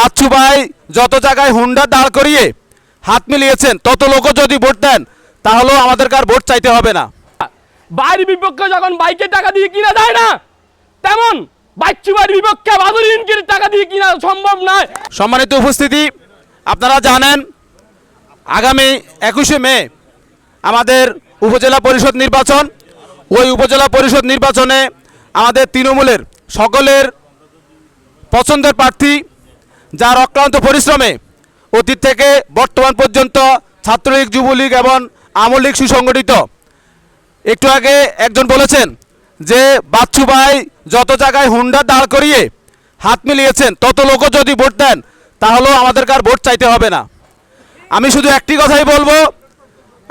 বাচ্চু ভাই যত জায়গায় হুন্ডা দাঁড় করিয়ে হাত মিলিয়েছেন তত লোকও যদি ভোট দেন তাহলেও আমাদেরকে আর ভোট চাইতে হবে না। বাইরের বিপক্ষে যখন বাইকে টাকা দিয়ে কিনা যায় না তেমন বাচ্চু বাড়ির বিপক্ষে বাদুর ইনকির টাকা দিয়ে কিনা সম্ভব নয়। সম্মানিত উপস্থিতি আপনারা জানেন আগামী একুশে মে আমাদের উপজেলা পরিষদ নির্বাচন। ওই উপজেলা পরিষদ নির্বাচনে আমাদের তৃণমূলের সকলের পছন্দের প্রার্থী যার অক্লান্ত পরিশ্রমে অতীত থেকে বর্তমান পর্যন্ত ছাত্রলীগ, যুবলীগ এবং আওয়ামী লীগ সুসংগঠিত। একটু আগে একজন বলেছেন যে, বাচ্চু ভাই যত জায়গায় হুন্ডা দাঁড় করিয়ে হাত মিলিয়েছেন, তত লোকও যদি ভোট দেন, তাহলেও আমাদেরকে আর ভোট চাইতে হবে না। আমি শুধু একটি কথাই বলব,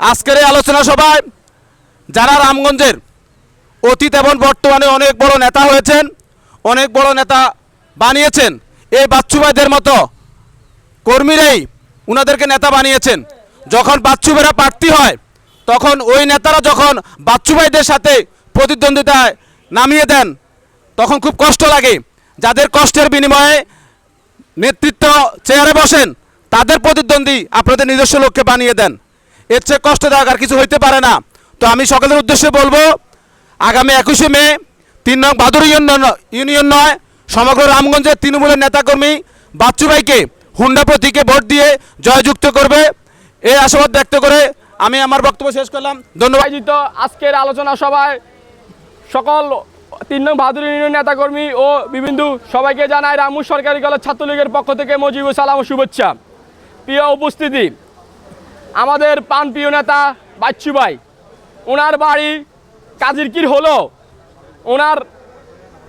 আজকের এই আলোচনা সভায় যারা রামগঞ্জের অতীত এবং বর্তমানে অনেক বড় নেতা হয়েছেন, অনেক বড় নেতা বানিয়েছেন এই বাচ্চু ভাইদের মতো কর্মীরাই উনাদেরকে নেতা বানিয়েছেন। যখন বাচ্চু ভাইরা প্রার্থী হয়, তখন ওই নেতারা যখন বাচ্চু ভাইদের সাথে প্রতিদ্বন্দ্বিতায় নামিয়ে দেন, তখন খুব কষ্ট লাগে। যাদের কষ্টের বিনিময়ে নেতৃত্ব চেয়ারে বসেন, তাদের প্রতিদ্বন্দ্বী আপনাদের নিজস্ব লোককে বানিয়ে দেন। এর চেয়ে কষ্টদায়ক আর কিছু হইতে পারে না। তো আমি সকলের উদ্দেশ্যে বলব, আগামী একুশে মে, তিন নং বাদুর ইউনিয়ন ইউনিয়ন নয় সমগ্র রামগঞ্জের তৃণমূলের নেতাকর্মী বাচ্চু ভাইকে, হুন্ডা প্রতীকে ভোট দিয়ে জয়যুক্ত করবে। এই আশাবাদ ব্যক্ত করে আমি আমার বক্তব্য শেষ করলাম। ধন্যবাদ। আয়োজিত আজকের আলোচনা সভায় সকল তিন নং বাহাদুর ইউনিয়ন নেতাকর্মী ও বিভিন্ন সবাইকে জানায় রামু সরকারি কলেজ ছাত্রলীগের পক্ষ থেকে মজিবুর সালাম ও শুভেচ্ছা। প্রিয় উপস্থিতি, আমাদের পান প্রিয় নেতা বাচ্চু ভাই, ওনার বাড়ি কাজিরকির হলো ওনার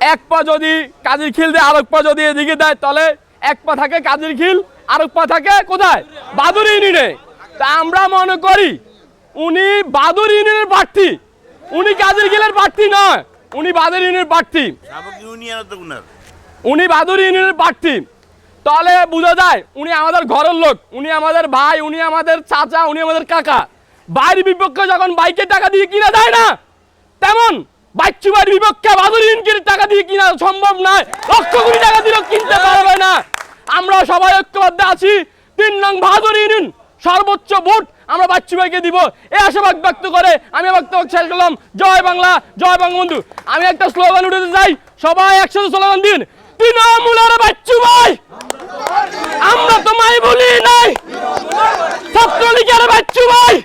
এক পা যদি কাজের খিল দেয় আরেক পা যদি এদিকে দেয় তাহলে এক পা থাকে কাজের খিল আরেক পা থাকে কোথায়? বাদুর ইউনিয়নে। তা আমরা মনে করি উনি বাদুর ইউনিয়নের প্রার্থী। উনি কাজের খিলের প্রার্থী নয় উনি বাদুর ইউনিয়নের প্রার্থী। উনি বাদুর ইউনিয়নের প্রার্থী। তাহলে বোঝা যায় উনি আমাদের ঘরের লোক উনি আমাদের ভাই উনি আমাদের চাচা উনি আমাদের কাকা। বাইরের বিপক্ষে যখন বাইকে টাকা দিয়ে কিনা যায় না তেমন বাচ্চুবার বিপক্ষে বাদুর ইউনিটের টাকা দিয়ে কিনা সম্ভব নয়। লক্ষ কোটি টাকা দিলেও কিনতে পারবে না। আমরা সবাই ঐক্যবদ্ধে আছি। তিন নং বাহাদুর ইউনিয়ন, সর্বোচ্চ ভোট আমরা বাচ্চু ভাইকে দিব। এই আশাবাদ ব্যক্ত করে আমি ব্যক্ত শেষ করলাম। জয় বাংলা, জয় বঙ্গবন্ধু। আমি একটা স্লোগান উঠতে চাই। সবাই একসাথে স্লোগান দিন। তৃণমূল আর বাচ্চু ভাই আমরা তোমায় বলি নাই। ছাত্রলীগের বাচ্চু ভাই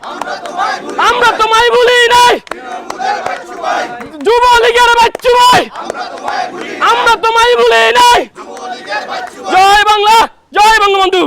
আমরা তোমায় বলি তোমায় ভুলে নাই। জয় বাংলা জয় বঙ্গবন্ধু।